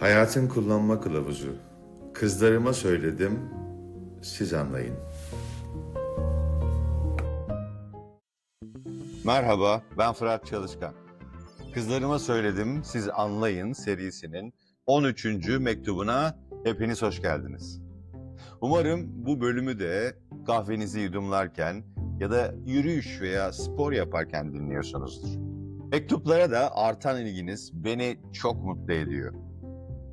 Hayatın kullanma kılavuzu. Kızlarıma söyledim, siz anlayın. Merhaba, ben Fırat Çalışkan. Kızlarıma söyledim, siz anlayın serisinin 13. mektubuna hepiniz hoş geldiniz. Umarım bu bölümü de kahvenizi yudumlarken ya da yürüyüş veya spor yaparken dinliyorsunuzdur. Mektuplara da artan ilginiz beni çok mutlu ediyor.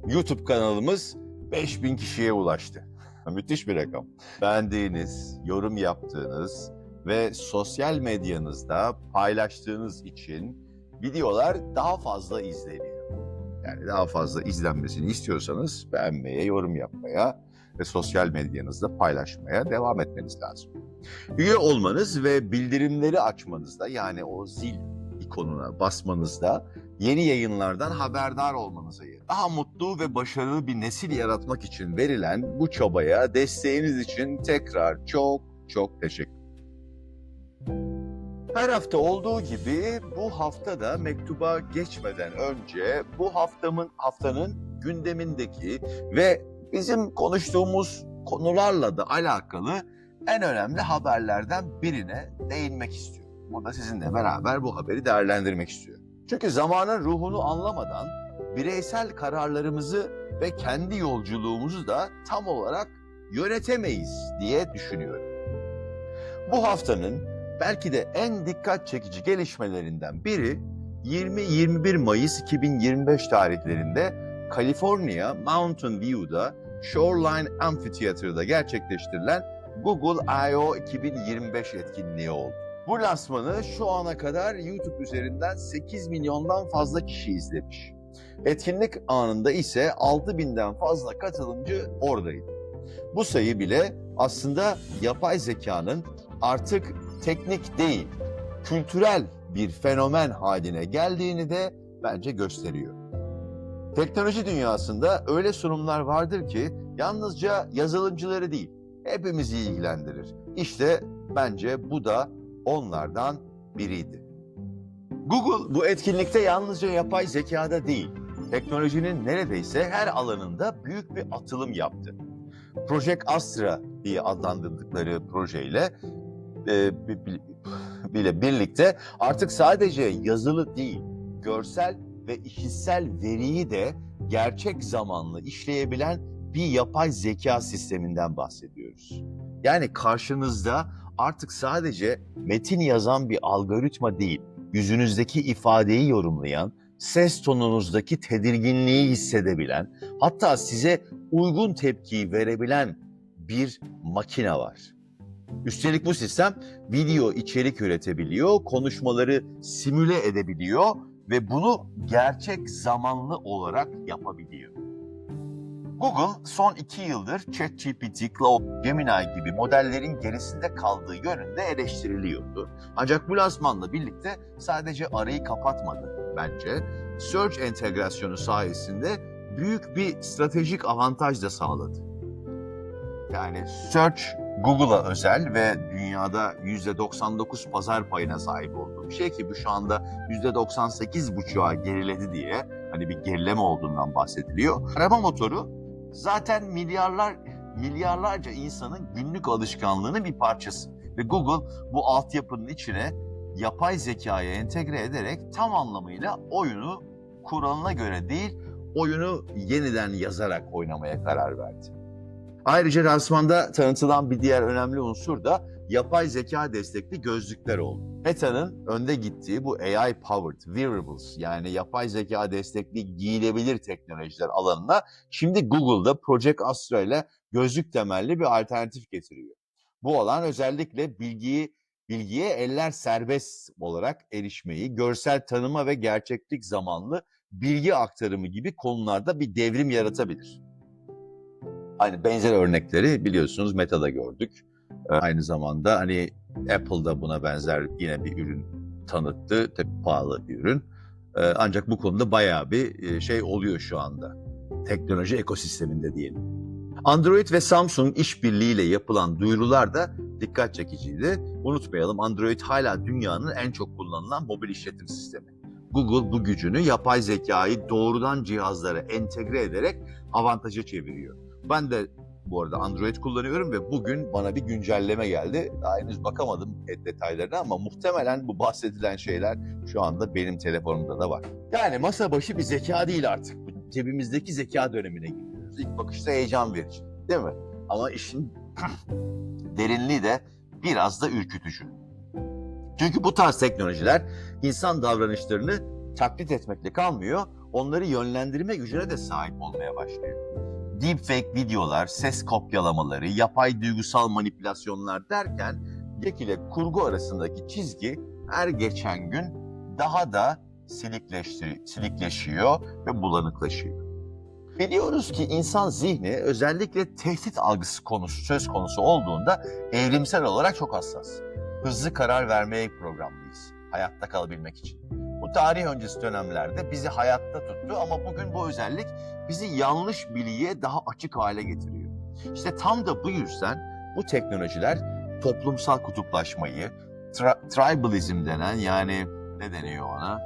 YouTube kanalımız 5000 kişiye ulaştı. Müthiş bir rakam. Beğendiğiniz, yorum yaptığınız, ve sosyal medyanızda paylaştığınız için videolar daha fazla izleniyor. Yani daha fazla izlenmesini istiyorsanız beğenmeye, yorum yapmaya ve sosyal medyanızda paylaşmaya devam etmeniz lazım. Üye olmanız ve bildirimleri açmanızda yani o zil ikonuna basmanızda yeni yayınlardan haberdar olmanıza yeter. Daha mutlu ve başarılı bir nesil yaratmak için verilen bu çabaya desteğiniz için tekrar çok çok teşekkür her hafta olduğu gibi bu hafta da mektuba geçmeden önce bu haftamın haftanın gündemindeki ve bizim konuştuğumuz konularla da alakalı en önemli haberlerden birine değinmek istiyorum. Burada sizinle beraber bu haberi değerlendirmek istiyorum. Çünkü zamanın ruhunu anlamadan bireysel kararlarımızı ve kendi yolculuğumuzu da tam olarak yönetemeyiz diye düşünüyorum. Bu haftanın belki de en dikkat çekici gelişmelerinden biri 20-21 Mayıs 2025 tarihlerinde Kaliforniya Mountain View'da Shoreline Amphitheater'da gerçekleştirilen Google I.O. 2025 etkinliği oldu. Bu lansmanı şu ana kadar YouTube üzerinden 8 milyondan fazla kişi izlemiş. Etkinlik anında ise 6000'den fazla katılımcı oradaydı. Bu sayı bile aslında yapay zekanın artık teknik değil, kültürel bir fenomen haline geldiğini de bence gösteriyor. Teknoloji dünyasında öyle sunumlar vardır ki yalnızca yazılımcıları değil, hepimizi ilgilendirir. İşte bence bu da onlardan biriydi. Google bu etkinlikte yalnızca yapay zekada değil, teknolojinin neredeyse her alanında büyük bir atılım yaptı. Project Astra diye adlandırdıkları projeyle e, bile birlikte artık sadece yazılı değil, görsel ve işitsel veriyi de gerçek zamanlı işleyebilen bir yapay zeka sisteminden bahsediyoruz. Yani karşınızda artık sadece metin yazan bir algoritma değil, yüzünüzdeki ifadeyi yorumlayan, ses tonunuzdaki tedirginliği hissedebilen, hatta size uygun tepkiyi verebilen bir makine var. Üstelik bu sistem video içerik üretebiliyor, konuşmaları simüle edebiliyor ve bunu gerçek zamanlı olarak yapabiliyor. Google son iki yıldır ChatGPT, Claude, Gemini gibi modellerin gerisinde kaldığı yönünde eleştiriliyordu. Ancak bu lansmanla birlikte sadece arayı kapatmadı bence. Search entegrasyonu sayesinde büyük bir stratejik avantaj da sağladı. Yani Search Google'a özel ve dünyada %99 pazar payına sahip olduğu bir şey ki bu şu anda %98,5'a geriledi diye hani bir gerileme olduğundan bahsediliyor. Arama motoru zaten milyarlar milyarlarca insanın günlük alışkanlığının bir parçası ve Google bu altyapının içine yapay zekaya entegre ederek tam anlamıyla oyunu kuralına göre değil, oyunu yeniden yazarak oynamaya karar verdi. Ayrıca lansmanda tanıtılan bir diğer önemli unsur da yapay zeka destekli gözlükler oldu. Meta'nın önde gittiği bu AI powered wearables yani yapay zeka destekli giyilebilir teknolojiler alanına şimdi Google'da Project Astra ile gözlük temelli bir alternatif getiriyor. Bu alan özellikle bilgiyi bilgiye eller serbest olarak erişmeyi, görsel tanıma ve gerçeklik zamanlı bilgi aktarımı gibi konularda bir devrim yaratabilir. Aynı benzer örnekleri biliyorsunuz Meta'da gördük. Aynı zamanda hani Apple'da buna benzer yine bir ürün tanıttı. Tabii pahalı bir ürün. Ancak bu konuda bayağı bir şey oluyor şu anda. Teknoloji ekosisteminde diyelim. Android ve Samsung işbirliğiyle yapılan duyurular da dikkat çekiciydi. Unutmayalım Android hala dünyanın en çok kullanılan mobil işletim sistemi. Google bu gücünü yapay zekayı doğrudan cihazlara entegre ederek avantaja çeviriyor. Ben de bu arada Android kullanıyorum ve bugün bana bir güncelleme geldi. Daha henüz bakamadım et- detaylarına ama muhtemelen bu bahsedilen şeyler şu anda benim telefonumda da var. Yani masa başı bir zeka değil artık. Bu Cebimizdeki zeka dönemine gidiyoruz. İlk bakışta heyecan verici değil mi? Ama işin derinliği de biraz da ürkütücü. Çünkü bu tarz teknolojiler insan davranışlarını taklit etmekle kalmıyor, onları yönlendirme gücüne de sahip olmaya başlıyor. Deepfake videolar, ses kopyalamaları, yapay duygusal manipülasyonlar derken Jack ile kurgu arasındaki çizgi her geçen gün daha da silikleşiyor ve bulanıklaşıyor. Biliyoruz ki insan zihni özellikle tehdit algısı konusu söz konusu olduğunda evrimsel olarak çok hassas. Hızlı karar vermeye programlıyız hayatta kalabilmek için. Bu tarih öncesi dönemlerde bizi hayatta tuttu ama bugün bu özellik bizi yanlış bilgiye daha açık hale getiriyor. İşte tam da bu yüzden bu teknolojiler toplumsal kutuplaşmayı, tra- tribalizm denen yani ne deniyor ona?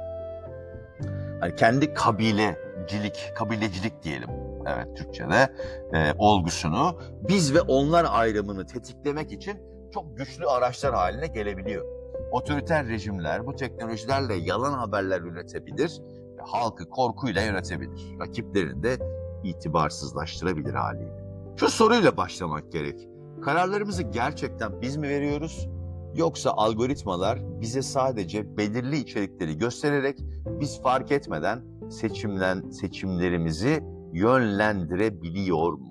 Hani kendi kabilecilik, kabilecilik diyelim evet Türkçe'de e, olgusunu biz ve onlar ayrımını tetiklemek için çok güçlü araçlar haline gelebiliyor. Otoriter rejimler bu teknolojilerle yalan haberler üretebilir ve halkı korkuyla yönetebilir. Rakiplerini de itibarsızlaştırabilir haliyle. Şu soruyla başlamak gerek. Kararlarımızı gerçekten biz mi veriyoruz? Yoksa algoritmalar bize sadece belirli içerikleri göstererek biz fark etmeden seçimlen seçimlerimizi yönlendirebiliyor mu?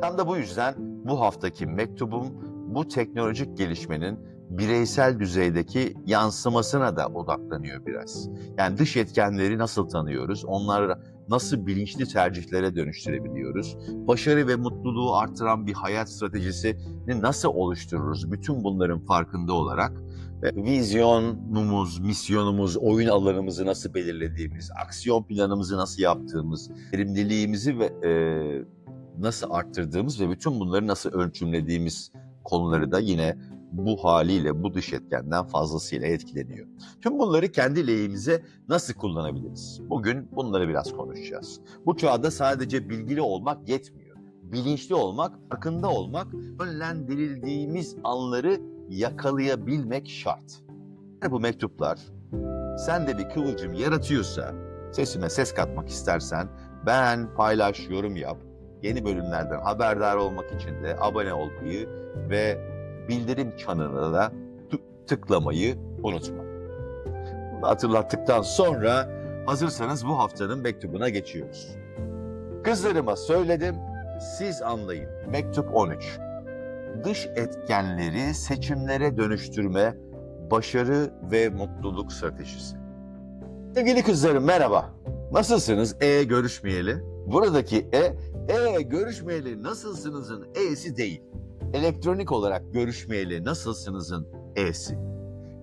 Tam da bu yüzden bu haftaki mektubum bu teknolojik gelişmenin bireysel düzeydeki yansımasına da odaklanıyor biraz. Yani dış etkenleri nasıl tanıyoruz? Onları nasıl bilinçli tercihlere dönüştürebiliyoruz? Başarı ve mutluluğu artıran bir hayat stratejisini nasıl oluştururuz? Bütün bunların farkında olarak vizyonumuz, misyonumuz, oyun alanımızı nasıl belirlediğimiz, aksiyon planımızı nasıl yaptığımız, verimliliğimizi ve e, nasıl arttırdığımız ve bütün bunları nasıl ölçümlediğimiz konuları da yine bu haliyle bu dış etkenden fazlasıyla etkileniyor. Tüm bunları kendi lehimize nasıl kullanabiliriz? Bugün bunları biraz konuşacağız. Bu çağda sadece bilgili olmak yetmiyor. Bilinçli olmak, farkında olmak, yönlendirildiğimiz anları yakalayabilmek şart. Bu mektuplar sende bir kıvılcım yaratıyorsa, sesime ses katmak istersen beğen, paylaş, yorum yap. Yeni bölümlerden haberdar olmak için de abone olmayı ve bildirim çanına da tı- tıklamayı unutma. Bunu hatırlattıktan sonra hazırsanız bu haftanın mektubuna geçiyoruz. Kızlarıma söyledim, siz anlayın. Mektup 13. Dış etkenleri seçimlere dönüştürme, başarı ve mutluluk stratejisi. Sevgili kızlarım merhaba. Nasılsınız? E görüşmeyeli. Buradaki E, E görüşmeyeli nasılsınızın E'si değil elektronik olarak görüşmeyeli nasılsınızın E'si.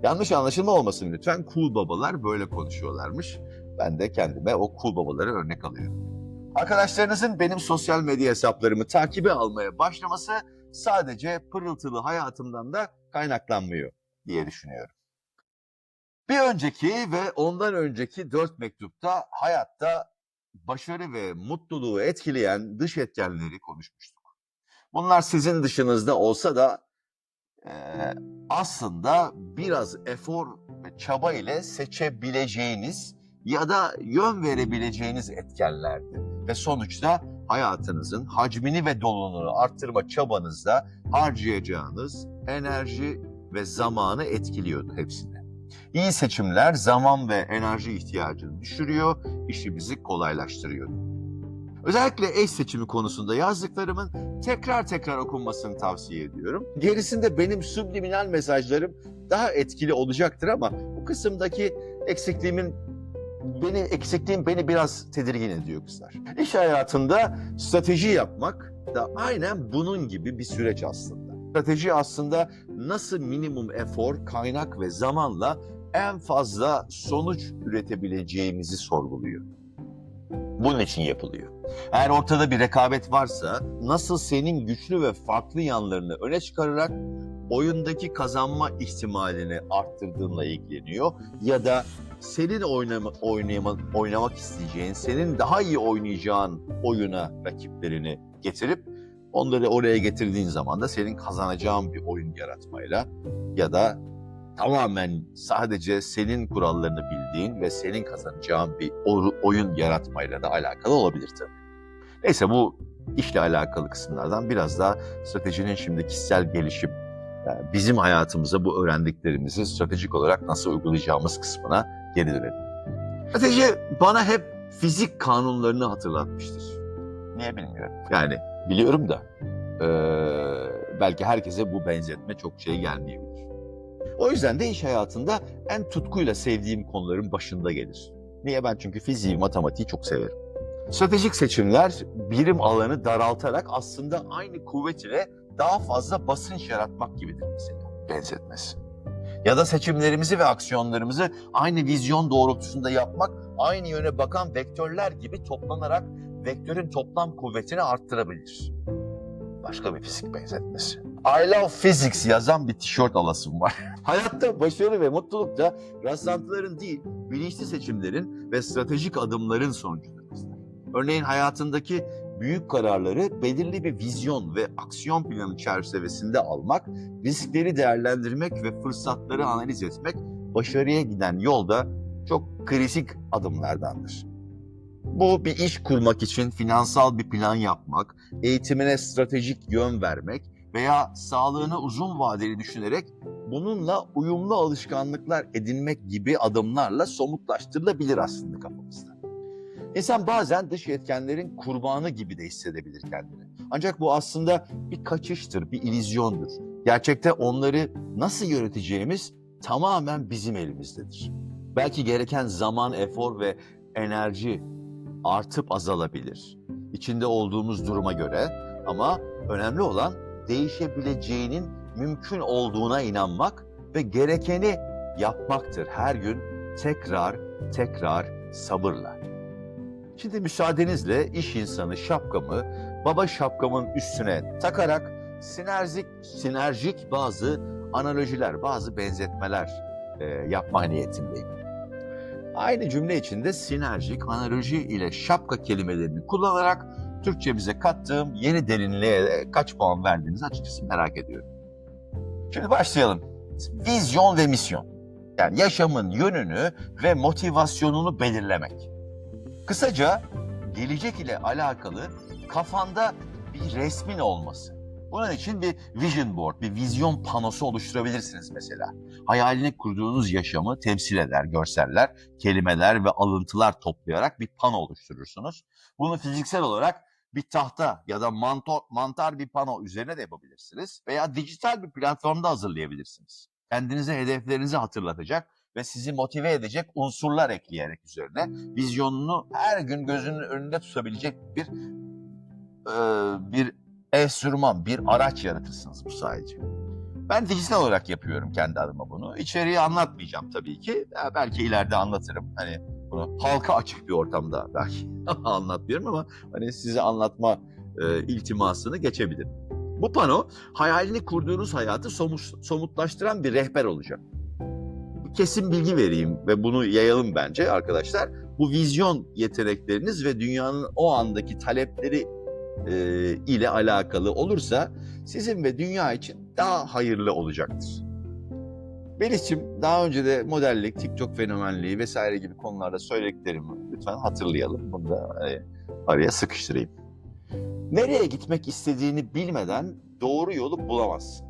Yanlış anlaşılma olmasın lütfen. Cool babalar böyle konuşuyorlarmış. Ben de kendime o cool babaları örnek alıyorum. Arkadaşlarınızın benim sosyal medya hesaplarımı takibe almaya başlaması sadece pırıltılı hayatımdan da kaynaklanmıyor diye düşünüyorum. Bir önceki ve ondan önceki dört mektupta hayatta başarı ve mutluluğu etkileyen dış etkenleri konuşmuştuk. Bunlar sizin dışınızda olsa da eee, aslında biraz efor ve çaba ile seçebileceğiniz ya da yön verebileceğiniz etkenlerdi. Ve sonuçta hayatınızın hacmini ve doluluğunu arttırma çabanızda harcayacağınız enerji ve zamanı etkiliyordu hepsini. İyi seçimler zaman ve enerji ihtiyacını düşürüyor, işimizi kolaylaştırıyordu. Özellikle eş seçimi konusunda yazdıklarımın tekrar tekrar okunmasını tavsiye ediyorum. Gerisinde benim subliminal mesajlarım daha etkili olacaktır ama bu kısımdaki eksikliğimin beni eksikliğim beni biraz tedirgin ediyor kızlar. İş hayatında strateji yapmak da aynen bunun gibi bir süreç aslında. Strateji aslında nasıl minimum efor, kaynak ve zamanla en fazla sonuç üretebileceğimizi sorguluyor. Bunun için yapılıyor. Eğer ortada bir rekabet varsa nasıl senin güçlü ve farklı yanlarını öne çıkararak oyundaki kazanma ihtimalini arttırdığınla ilgileniyor ya da senin oynama, oynayama, oynamak isteyeceğin, senin daha iyi oynayacağın oyuna rakiplerini getirip onları oraya getirdiğin zaman da senin kazanacağın bir oyun yaratmayla ya da tamamen sadece senin kurallarını bildiğin ve senin kazanacağın bir oyun yaratmayla da alakalı olabilir tabii. Neyse bu işle alakalı kısımlardan biraz daha stratejinin şimdi kişisel gelişim, yani bizim hayatımıza bu öğrendiklerimizi stratejik olarak nasıl uygulayacağımız kısmına geri dönelim. Strateji bana hep fizik kanunlarını hatırlatmıştır. Niye bilmiyorum. Yani biliyorum da eee, belki herkese bu benzetme çok şey gelmeyebilir. O yüzden de iş hayatında en tutkuyla sevdiğim konuların başında gelir. Niye? Ben çünkü fiziği, matematiği çok severim. Stratejik seçimler birim alanı daraltarak aslında aynı kuvvet ile daha fazla basınç yaratmak gibidir mesela benzetmesi. Ya da seçimlerimizi ve aksiyonlarımızı aynı vizyon doğrultusunda yapmak, aynı yöne bakan vektörler gibi toplanarak vektörün toplam kuvvetini arttırabilir. Başka bir fizik benzetmesi. I love physics yazan bir tişört alasım var. Hayatta başarı ve mutluluk da rastlantıların değil, bilinçli seçimlerin ve stratejik adımların sonucudur. Örneğin hayatındaki büyük kararları belirli bir vizyon ve aksiyon planı çerçevesinde almak, riskleri değerlendirmek ve fırsatları analiz etmek başarıya giden yolda çok kritik adımlardandır. Bu bir iş kurmak için finansal bir plan yapmak, eğitimine stratejik yön vermek veya sağlığını uzun vadeli düşünerek bununla uyumlu alışkanlıklar edinmek gibi adımlarla somutlaştırılabilir aslında kafamızda. İnsan bazen dış etkenlerin kurbanı gibi de hissedebilir kendini. Ancak bu aslında bir kaçıştır, bir illüzyondur. Gerçekte onları nasıl yöneteceğimiz tamamen bizim elimizdedir. Belki gereken zaman, efor ve enerji artıp azalabilir. İçinde olduğumuz duruma göre ama önemli olan değişebileceğinin mümkün olduğuna inanmak ve gerekeni yapmaktır her gün tekrar tekrar sabırla. Şimdi müsaadenizle iş insanı şapkamı baba şapkamın üstüne takarak sinerjik, sinerjik bazı analojiler, bazı benzetmeler e, yapma niyetindeyim. Aynı cümle içinde sinerjik, analoji ile şapka kelimelerini kullanarak Türkçemize kattığım yeni derinliğe de kaç puan verdiğinizi açıkçası merak ediyorum. Şimdi başlayalım. Vizyon ve misyon. Yani yaşamın yönünü ve motivasyonunu belirlemek. Kısaca gelecek ile alakalı kafanda bir resmin olması. Bunun için bir vision board, bir vizyon panosu oluşturabilirsiniz mesela. Hayalini kurduğunuz yaşamı temsil eder görseller, kelimeler ve alıntılar toplayarak bir pano oluşturursunuz. Bunu fiziksel olarak bir tahta ya da mantor, mantar bir pano üzerine de yapabilirsiniz veya dijital bir platformda hazırlayabilirsiniz. Kendinize hedeflerinizi hatırlatacak ve sizi motive edecek unsurlar ekleyerek üzerine vizyonunu her gün gözünün önünde tutabilecek bir e, bir enstrüman, bir araç yaratırsınız bu sayede. Ben dijital olarak yapıyorum kendi adıma bunu. İçeriği anlatmayacağım tabii ki. Ya belki ileride anlatırım. Hani bunu halka açık bir ortamda belki anlatmıyorum ama hani size anlatma e, iltimasını geçebilirim. Bu pano hayalini kurduğunuz hayatı somut, somutlaştıran bir rehber olacak. Kesin bilgi vereyim ve bunu yayalım bence arkadaşlar. Bu vizyon yetenekleriniz ve dünyanın o andaki talepleri e, ile alakalı olursa sizin ve dünya için daha hayırlı olacaktır. Melis'ciğim daha önce de modellik, TikTok fenomenliği vesaire gibi konularda söylediklerimi lütfen hatırlayalım. Bunu da hani, araya sıkıştırayım. Nereye gitmek istediğini bilmeden doğru yolu bulamazsın.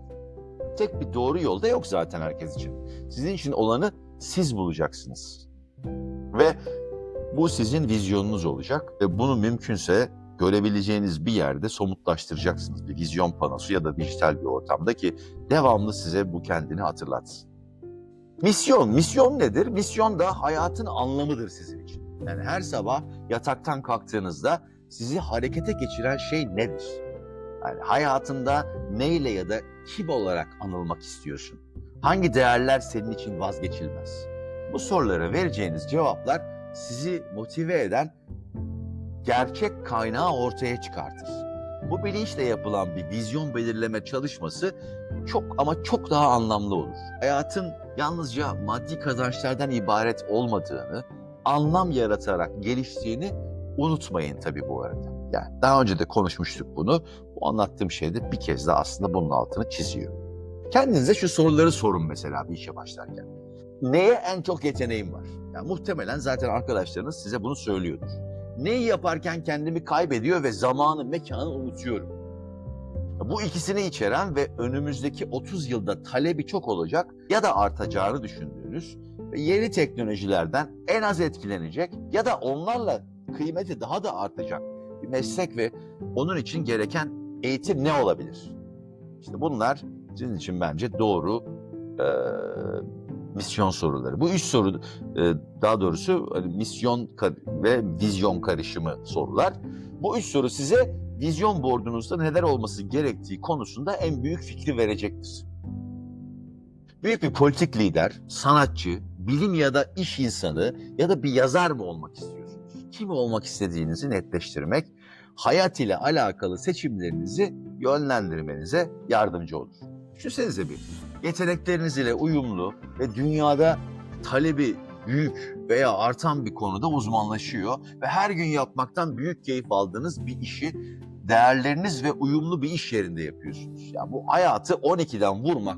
Tek bir doğru yol da yok zaten herkes için. Sizin için olanı siz bulacaksınız. Ve bu sizin vizyonunuz olacak ve bunu mümkünse görebileceğiniz bir yerde somutlaştıracaksınız. Bir vizyon panosu ya da dijital bir ortamda ki devamlı size bu kendini hatırlatsın. Misyon, misyon nedir? Misyon da hayatın anlamıdır sizin için. Yani her sabah yataktan kalktığınızda sizi harekete geçiren şey nedir? Yani hayatında neyle ya da kim olarak anılmak istiyorsun? Hangi değerler senin için vazgeçilmez? Bu sorulara vereceğiniz cevaplar sizi motive eden gerçek kaynağı ortaya çıkartır. Bu bilinçle yapılan bir vizyon belirleme çalışması çok ama çok daha anlamlı olur. Hayatın yalnızca maddi kazançlardan ibaret olmadığını, anlam yaratarak geliştiğini unutmayın tabii bu arada. Yani daha önce de konuşmuştuk bunu. Bu anlattığım şey de bir kez daha aslında bunun altını çiziyor. Kendinize şu soruları sorun mesela bir işe başlarken. Neye en çok yeteneğim var? Yani muhtemelen zaten arkadaşlarınız size bunu söylüyordur. Neyi yaparken kendimi kaybediyor ve zamanı, mekanı unutuyorum. Bu ikisini içeren ve önümüzdeki 30 yılda talebi çok olacak ya da artacağını düşündüğünüz yeni teknolojilerden en az etkilenecek ya da onlarla kıymeti daha da artacak bir meslek ve onun için gereken eğitim ne olabilir? İşte bunlar sizin için bence doğru e, misyon soruları. Bu üç soru e, daha doğrusu hani misyon ve vizyon karışımı sorular. Bu üç soru size vizyon bordunuzda neler olması gerektiği konusunda en büyük fikri verecektir. Büyük bir politik lider, sanatçı, bilim ya da iş insanı ya da bir yazar mı olmak istiyorsunuz? Kim olmak istediğinizi netleştirmek, hayat ile alakalı seçimlerinizi yönlendirmenize yardımcı olur. Düşünsenize bir, yetenekleriniz ile uyumlu ve dünyada talebi büyük veya artan bir konuda uzmanlaşıyor ve her gün yapmaktan büyük keyif aldığınız bir işi değerleriniz ve uyumlu bir iş yerinde yapıyorsunuz. Yani bu hayatı 12'den vurmak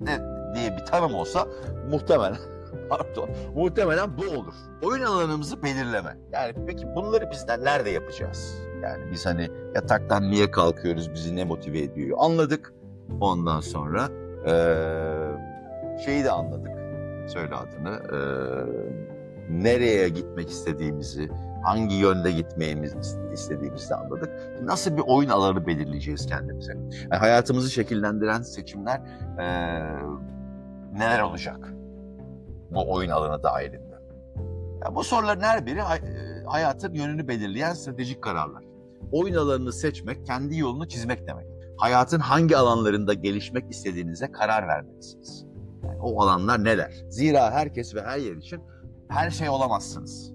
ne diye bir tanım olsa muhtemelen pardon muhtemelen bu olur. Oyun alanımızı belirleme. Yani peki bunları bizden nerede yapacağız? Yani biz hani yataktan niye kalkıyoruz, bizi ne motive ediyor anladık. Ondan sonra eee, şeyi de anladık. Söyle adını. eee, nereye gitmek istediğimizi, hangi yönde gitmeyimiz istediğimizi anladık. Nasıl bir oyun alanı belirleyeceğiz kendimize? Yani hayatımızı şekillendiren seçimler eee, neler olacak? Bu oyun alanı dahilinde. Ya bu soruların her biri e, hayatın yönünü belirleyen stratejik kararlar. Oyun alanını seçmek, kendi yolunu çizmek demek. Hayatın hangi alanlarında gelişmek istediğinize karar vermelisiniz. Yani o alanlar neler? Zira herkes ve her yer için her şey olamazsınız.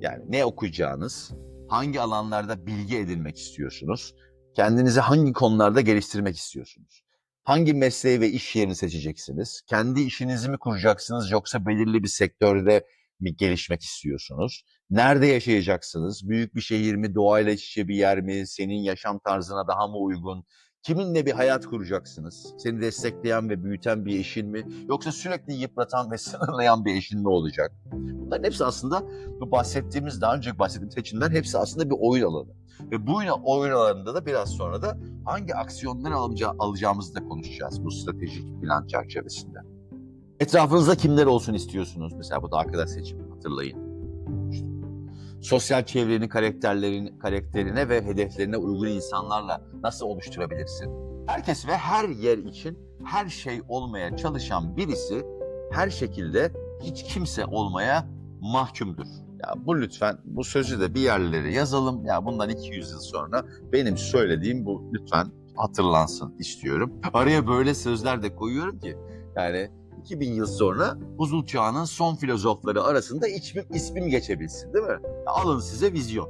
Yani ne okuyacağınız, hangi alanlarda bilgi edinmek istiyorsunuz, kendinizi hangi konularda geliştirmek istiyorsunuz? Hangi mesleği ve iş yerini seçeceksiniz? Kendi işinizi mi kuracaksınız yoksa belirli bir sektörde mi gelişmek istiyorsunuz? Nerede yaşayacaksınız? Büyük bir şehir mi, doğayla iç içe bir yer mi, senin yaşam tarzına daha mı uygun? Kiminle bir hayat kuracaksınız? Seni destekleyen ve büyüten bir eşin mi? Yoksa sürekli yıpratan ve sınırlayan bir eşin mi olacak? Bunların hepsi aslında bu bahsettiğimiz, daha önce bahsettiğim seçimler hepsi aslında bir oyun alanı. Ve bu oyun alanında da biraz sonra da hangi aksiyonları alacağı, alacağımızı da konuşacağız bu stratejik plan çerçevesinde. Etrafınızda kimler olsun istiyorsunuz? Mesela bu da arkadaş seçimi hatırlayın. İşte sosyal çevrenin karakterlerin, karakterine ve hedeflerine uygun insanlarla nasıl oluşturabilirsin? Herkes ve her yer için her şey olmaya çalışan birisi her şekilde hiç kimse olmaya mahkumdur. Ya bu lütfen bu sözü de bir yerlere yazalım. Ya bundan 200 yıl sonra benim söylediğim bu lütfen hatırlansın istiyorum. Araya böyle sözler de koyuyorum ki yani 2000 yıl sonra buzul çağının son filozofları arasında ismim, ismim geçebilsin değil mi? Alın size vizyon.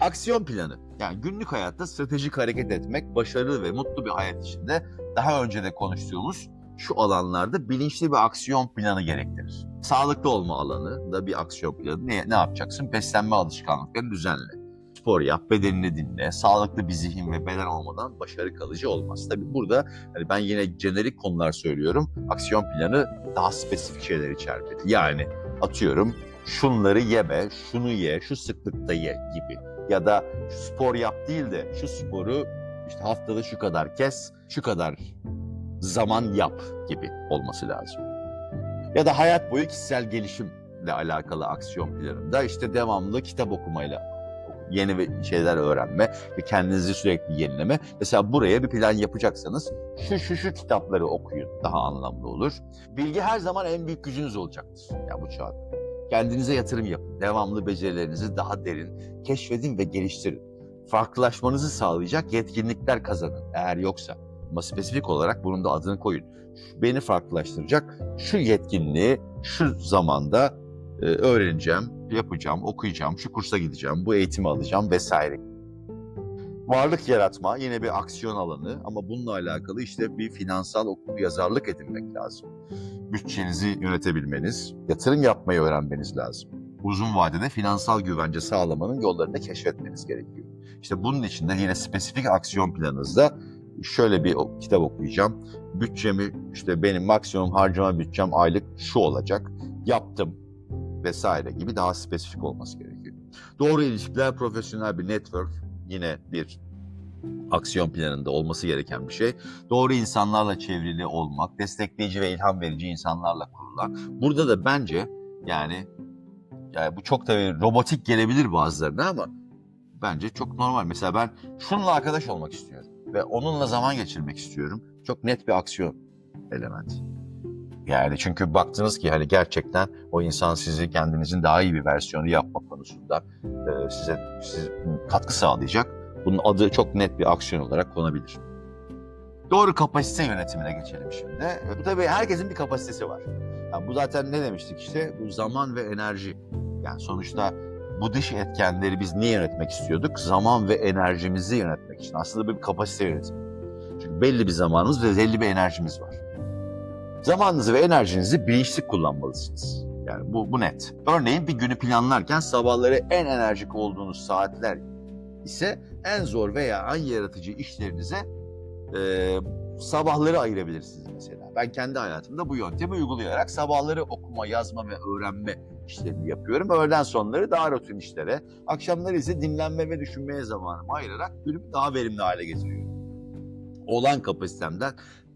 Aksiyon planı. Yani günlük hayatta stratejik hareket etmek, başarılı ve mutlu bir hayat içinde daha önce de konuştuğumuz şu alanlarda bilinçli bir aksiyon planı gerektirir. Sağlıklı olma alanı da bir aksiyon planı. Ne, ne yapacaksın? Beslenme alışkanlıklarını düzenle. Spor yap, bedenini dinle. Sağlıklı bir zihin ve beden olmadan başarı kalıcı olmaz. Tabii burada hani ben yine jenerik konular söylüyorum. Aksiyon planı daha spesifik şeyler içermeli. Yani atıyorum şunları yeme, şunu ye, şu sıklıkta ye gibi. Ya da spor yap değil de şu sporu işte haftada şu kadar kes, şu kadar zaman yap gibi olması lazım. Ya da hayat boyu kişisel gelişimle alakalı aksiyon planında işte devamlı kitap okumayla yeni şeyler öğrenme ve kendinizi sürekli yenileme. Mesela buraya bir plan yapacaksanız şu şu şu kitapları okuyun daha anlamlı olur. Bilgi her zaman en büyük gücünüz olacaktır ya bu çağda. Kendinize yatırım yapın. Devamlı becerilerinizi daha derin keşfedin ve geliştirin. Farklılaşmanızı sağlayacak yetkinlikler kazanın eğer yoksa. Ama spesifik olarak bunun da adını koyun. Beni farklılaştıracak şu yetkinliği şu zamanda e, öğreneceğim, yapacağım, okuyacağım, şu kursa gideceğim, bu eğitimi alacağım vesaire. varlık yaratma yine bir aksiyon alanı ama bununla alakalı işte bir finansal okul yazarlık edinmek lazım. Bütçenizi yönetebilmeniz, yatırım yapmayı öğrenmeniz lazım. Uzun vadede finansal güvence sağlamanın yollarını keşfetmeniz gerekiyor. İşte bunun için de yine spesifik aksiyon planınızda şöyle bir kitap okuyacağım. Bütçemi işte benim maksimum harcama bütçem aylık şu olacak. Yaptım vesaire gibi daha spesifik olması gerekiyor. Doğru ilişkiler, profesyonel bir network yine bir aksiyon planında olması gereken bir şey. Doğru insanlarla çevrili olmak, destekleyici ve ilham verici insanlarla kurulan. Burada da bence yani yani bu çok tabii robotik gelebilir bazılarına ama bence çok normal. Mesela ben şununla arkadaş olmak istiyorum ve onunla zaman geçirmek istiyorum. Çok net bir aksiyon elementi. Yani çünkü baktınız ki hani gerçekten o insan sizi kendinizin daha iyi bir versiyonu yapma konusunda e, size, size katkı sağlayacak. Bunun adı çok net bir aksiyon olarak konabilir. Doğru kapasite yönetimine geçelim şimdi. Bu tabii herkesin bir kapasitesi var. Yani bu zaten ne demiştik işte bu zaman ve enerji. Yani sonuçta bu dış etkenleri biz niye yönetmek istiyorduk? Zaman ve enerjimizi yönetmek için. Aslında bir kapasite yönetimi. Çünkü belli bir zamanımız ve belli bir enerjimiz var. Zamanınızı ve enerjinizi bilinçli kullanmalısınız. Yani bu, bu net. Örneğin bir günü planlarken sabahları en enerjik olduğunuz saatler ise en zor veya en yaratıcı işlerinize e, sabahları ayırabilirsiniz mesela. Ben kendi hayatımda bu yöntemi uygulayarak sabahları okuma, yazma ve öğrenme işlerini yapıyorum. Öğleden sonları daha rutin işlere, akşamları ise dinlenme ve düşünmeye zamanımı ayırarak günümü daha verimli hale getiriyorum. Olan kapasitemden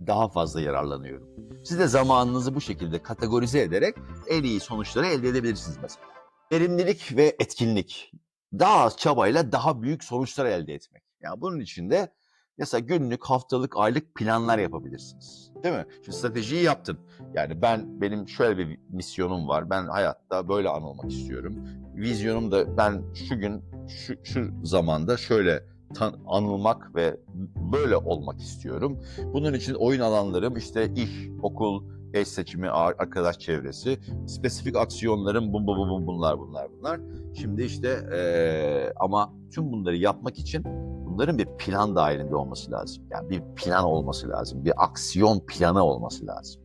daha fazla yararlanıyorum. Siz de zamanınızı bu şekilde kategorize ederek en iyi sonuçları elde edebilirsiniz mesela. Verimlilik ve etkinlik. Daha az çabayla daha büyük sonuçlar elde etmek. Yani bunun için de mesela günlük, haftalık, aylık planlar yapabilirsiniz. Değil mi? Şimdi stratejiyi yaptın. Yani ben benim şöyle bir misyonum var. Ben hayatta böyle anılmak istiyorum. Vizyonum da ben şu gün şu, şu zamanda şöyle anılmak ve böyle olmak istiyorum. Bunun için oyun alanlarım işte iş, okul, eş seçimi, ar- arkadaş çevresi, spesifik aksiyonlarım bum bum bum bunlar bunlar bunlar. Şimdi işte eee, ama tüm bunları yapmak için bunların bir plan dahilinde olması lazım. Yani bir plan olması lazım, bir aksiyon planı olması lazım.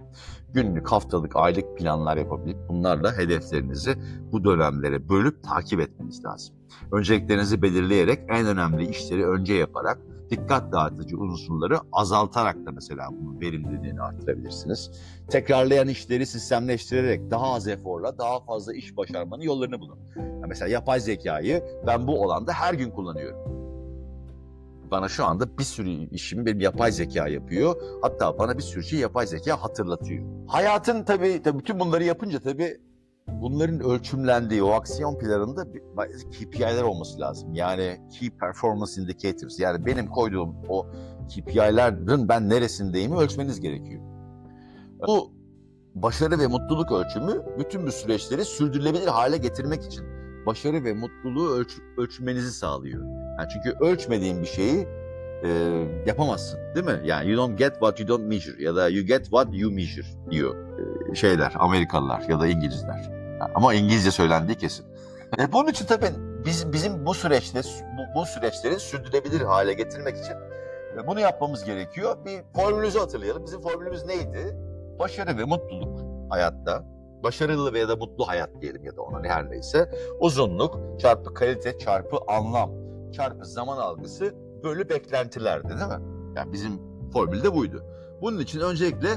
Günlük, haftalık, aylık planlar yapabilip bunlarla hedeflerinizi bu dönemlere bölüp takip etmeniz lazım. Önceliklerinizi belirleyerek en önemli işleri önce yaparak dikkat dağıtıcı unsurları azaltarak da mesela bunun verimliliğini arttırabilirsiniz. Tekrarlayan işleri sistemleştirerek daha az eforla daha fazla iş başarmanın yollarını bulun. Mesela yapay zekayı ben bu alanda her gün kullanıyorum. Bana şu anda bir sürü işimi benim yapay zeka yapıyor. Hatta bana bir sürü şey yapay zeka hatırlatıyor. Hayatın tabii, tabii bütün bunları yapınca tabii bunların ölçümlendiği o aksiyon planında KPI'ler olması lazım. Yani Key Performance Indicators. Yani benim koyduğum o KPI'lerin ben neresindeyimi ölçmeniz gerekiyor. Bu başarı ve mutluluk ölçümü bütün bu süreçleri sürdürülebilir hale getirmek için başarı ve mutluluğu ölç- ölçmenizi sağlıyor. Yani çünkü ölçmediğin bir şeyi e, yapamazsın değil mi? Yani you don't get what you don't measure ya da you get what you measure diyor e, şeyler Amerikalılar ya da İngilizler. Ama İngilizce söylendiği kesin. E, bunun için tabii biz, bizim bu süreçte bu, bu süreçleri sürdürülebilir hale getirmek için e, bunu yapmamız gerekiyor. Bir formülümüzü hatırlayalım. Bizim formülümüz neydi? Başarı ve mutluluk hayatta. Başarılı veya da mutlu hayat diyelim ya da ona her neyse. Uzunluk çarpı kalite çarpı anlam çarpı zaman algısı bölü beklentilerdi değil mi? Yani bizim formül de buydu. Bunun için öncelikle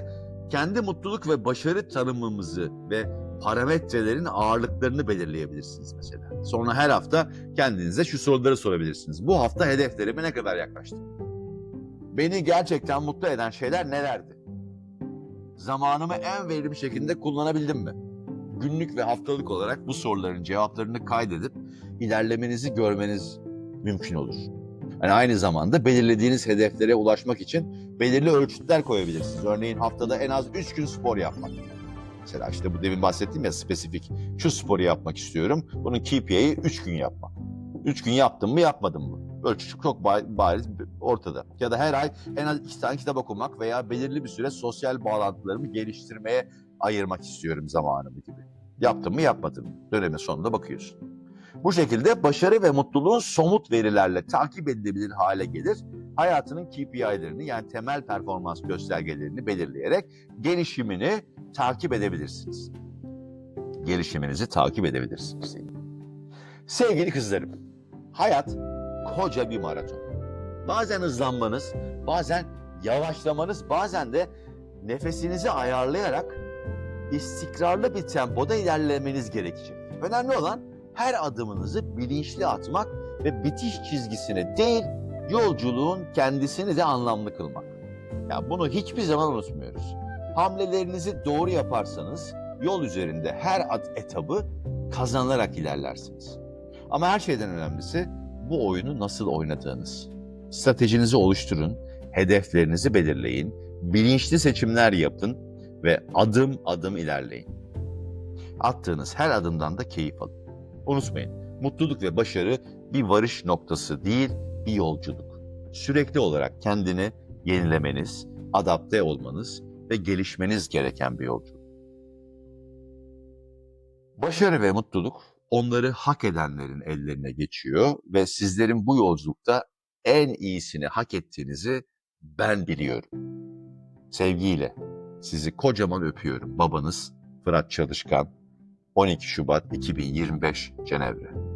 kendi mutluluk ve başarı tanımımızı ve parametrelerin ağırlıklarını belirleyebilirsiniz mesela. Sonra her hafta kendinize şu soruları sorabilirsiniz. Bu hafta hedeflerime ne kadar yaklaştım? Beni gerçekten mutlu eden şeyler nelerdi? Zamanımı en verimli şekilde kullanabildim mi? Günlük ve haftalık olarak bu soruların cevaplarını kaydedip ilerlemenizi görmeniz mümkün olur. Yani aynı zamanda belirlediğiniz hedeflere ulaşmak için belirli ölçütler koyabilirsiniz. Örneğin haftada en az 3 gün spor yapmak. Mesela işte bu demin bahsettiğim ya spesifik. Şu sporu yapmak istiyorum. Bunun KPI'yi 3 gün yapmak. 3 gün yaptım mı yapmadım mı? Ölçü çok ba- bariz ortada. Ya da her ay en az 2 tane kitap okumak veya belirli bir süre sosyal bağlantılarımı geliştirmeye ayırmak istiyorum zamanımı gibi. Yaptım mı yapmadım mı? Dönemin sonunda bakıyorsun. Bu şekilde başarı ve mutluluğun somut verilerle takip edilebilir hale gelir. Hayatının KPI'lerini yani temel performans göstergelerini belirleyerek gelişimini takip edebilirsiniz. Gelişiminizi takip edebilirsiniz. Sevgili kızlarım, hayat koca bir maraton. Bazen hızlanmanız, bazen yavaşlamanız, bazen de nefesinizi ayarlayarak istikrarlı bir tempoda ilerlemeniz gerekecek. Önemli olan her adımınızı bilinçli atmak ve bitiş çizgisine değil, yolculuğun kendisini de anlamlı kılmak. Ya bunu hiçbir zaman unutmuyoruz. Hamlelerinizi doğru yaparsanız yol üzerinde her ad etabı kazanarak ilerlersiniz. Ama her şeyden önemlisi bu oyunu nasıl oynadığınız. Stratejinizi oluşturun, hedeflerinizi belirleyin, bilinçli seçimler yapın ve adım adım ilerleyin. Attığınız her adımdan da keyif alın. Unutmayın, mutluluk ve başarı bir varış noktası değil, bir yolculuk. Sürekli olarak kendini yenilemeniz, adapte olmanız ve gelişmeniz gereken bir yolculuk. Başarı ve mutluluk onları hak edenlerin ellerine geçiyor ve sizlerin bu yolculukta en iyisini hak ettiğinizi ben biliyorum. Sevgiyle sizi kocaman öpüyorum. Babanız Fırat Çalışkan 12 Şubat 2025 Cenevre.